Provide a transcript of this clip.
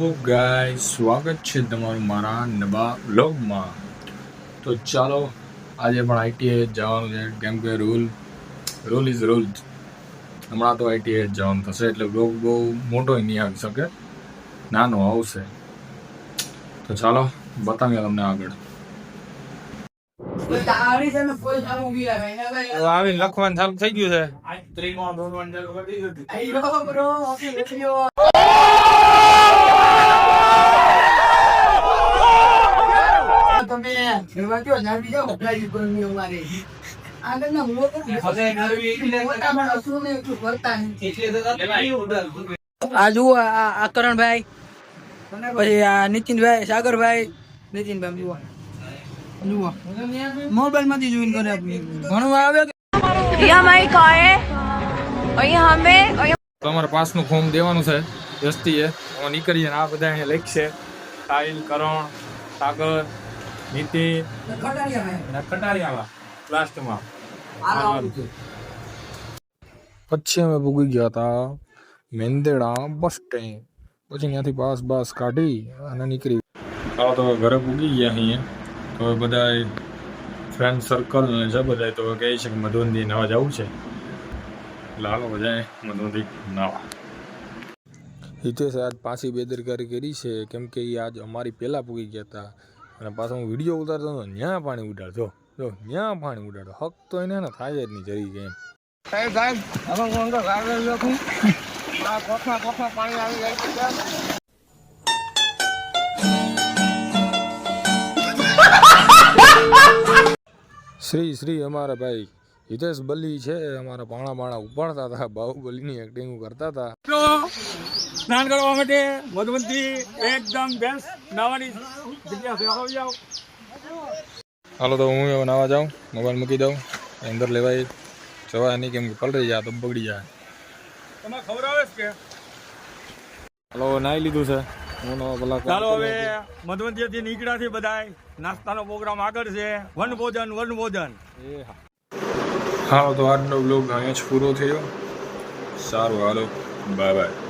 ગાય સ્વાગત છે તમારું મારા નવા બ્લોગમાં તો ચાલો આજે પણ આઈટીઆઈ જવાનું છે. કેમ કે રૂલ રૂલ ઇઝ રૂલ હમણાં તો આઈટીઆઈ જવાનું થશે એટલે બ્લોગ બહુ મોટો નહીં આવી શકે. નાનો આવશે. તો ચાલો બતાવીએ તમને આગળ. આવીને લખવાનું ચાલુ થઈ ગયું છે. એમાં તો ના અહીંયા અમે તમારે પાસનું ફોર્મ દેવાનું છે એસટીએ. નીકળીએ આ બધા અહીંયા લખશે. કરણ સાગર લાસ્ટમાં પછી અમે પૂગી ગયા હતા મેંદેડા બસ સ્ટેન્ડ. પછી ત્યાંથી પાસ બાસ કાઢી અને નીકળી. હા તો ઘરે પૂગી ગયા અહીંયા તો હવે બધા ફ્રેન્ડ સર્કલ ને છે બધા તો કહે છે કે મધુંદી નવા જવું છે. લાલો બધા મધુંદી નવા. હિતેશ આજ પાછી બેદરકારી કરી છે. કેમ કે એ આજ અમારી પહેલાં પૂગી ગયા હતા. અને પાછો હું વીડિયો ઉતારતો હતો ત્યાં પાણી ઉડાડતો જો ત્યાં પાણી ઉડાડો. હક તો એને ને થાય જ નહીં જરી કે એમ. શ્રી શ્રી અમારા ભાઈ. હિતેશ બલી છે અમારા પાણા પાણા ઉપાડતા હતા બાહુબલીની એક્ટિંગ કરતા હતા. સ્નાન કરવા માટે મધુવંતી એકદમ બેસ્ટ નાવાની જગ્યા હાલો તો હું હવે નાવા જાઉં મોબાઈલ મૂકી દઉં અંદર લેવાય. જવાય નહીં કેમ કે પલળી જાય તો બગડી જાય. તમારે ખબર આવે છે કે? હાલો નાઈ લીધું છે. ચાલો હવે મધુવંતીથી નીકળ્યા છે બધાય. નાસ્તાનો પ્રોગ્રામ આગળ છે. વન ભોજન વન ભોજન એ હા. હાલો તો આજનો બ્લોગ અહીંયા જ પૂરો થયો. સારું હાલો. Bye bye